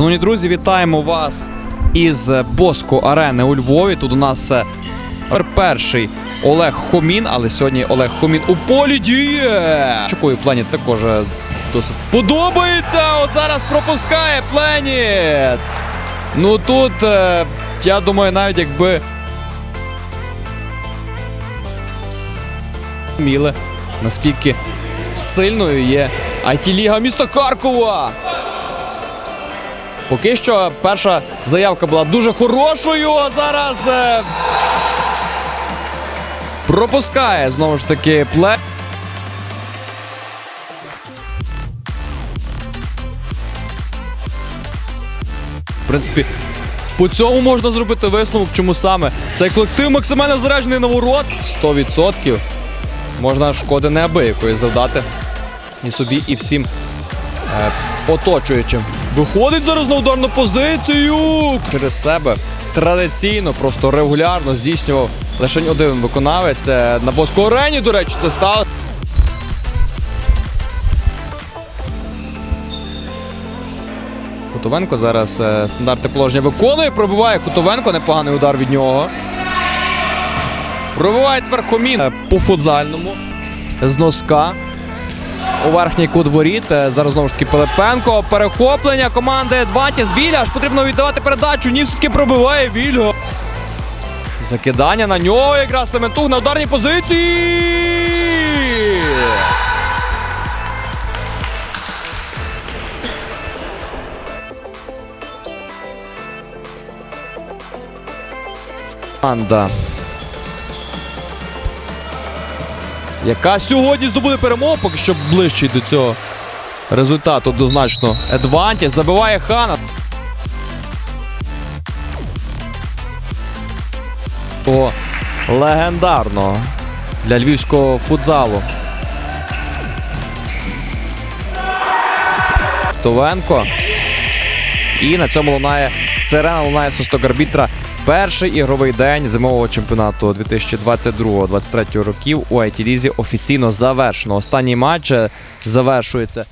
Шановні друзі, вітаємо вас із Боско Арени у Львові. Тут у нас е, перший Олег Хомін, але сьогодні Олег Хомін у полі діє. Чекую, Пленіт також е, досить подобається. От зараз пропускає Пленіт. Ну тут, е, я думаю, навіть якби. Міле, наскільки сильною є IT-ліга міста Харкова. Поки що перша заявка була дуже хорошою, а зараз е, пропускає знову ж таки плей. В принципі, по цьому можна зробити висновок, чому саме. Цей колектив максимально заряджений на ворот. 100%. Можна шкоди неабиякої завдати. І собі, і всім е, оточуючим. Виходить зараз на ударну позицію. Через себе традиційно, просто регулярно здійснював лише один виконавець. Це на Боско арені, до речі, це стало. Кутовенко зараз е, стандарти положення виконує. Пробиває Кутовенко, непоганий удар від нього. Пробиває тепер Хомін е, по футзальному з носка. У верхній кут воріт. Е, Зараз знову ж таки Пилипенко. Перехоплення команди Адвантіс. Віля. Аж потрібно віддавати передачу. Ні, все-таки пробиває Вільго. Закидання на нього. Якраз Сементух на ударній позиції. Команда. Яка сьогодні здобуде перемогу, поки що ближчий до цього результату однозначно. Едвантіс забиває хана. Того легендарного для львівського футзалу. Товенко. І на цьому лунає сирена лунає свисток арбітра. Перший ігровий день зимового чемпіонату 2022-2023 років у IT-лізі офіційно завершено. Останній матч е, завершується